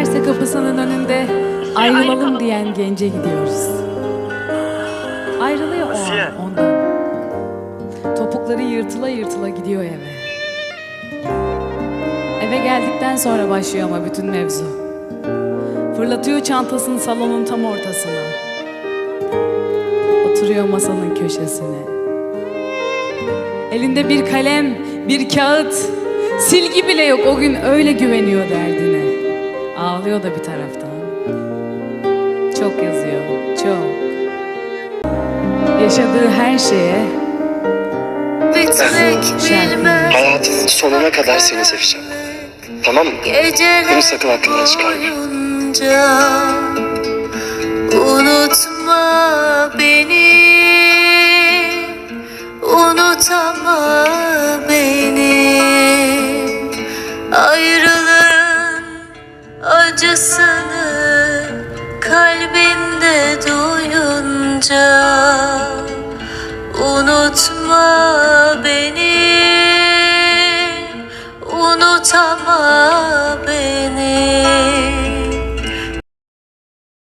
üniversite kapısının önünde ayrılalım diyen gence gidiyoruz. Ayrılıyor o an ondan. Topukları yırtıla yırtıla gidiyor eve. Eve geldikten sonra başlıyor ama bütün mevzu. Fırlatıyor çantasını salonun tam ortasına. Oturuyor masanın köşesine. Elinde bir kalem, bir kağıt. Silgi bile yok o gün öyle güveniyor derdine. Ağlıyor da bir taraftan. Çok yazıyor, çok. Yaşadığı her şeye Bitmek Şarkı. bilmez Hayatımın sonuna kadar seni seveceğim. Tamam mı? Geceler Bunu sakın aklından çıkarma. Unutma beni Unutama beni acısını Kalbinde duyunca Unutma beni Unutama beni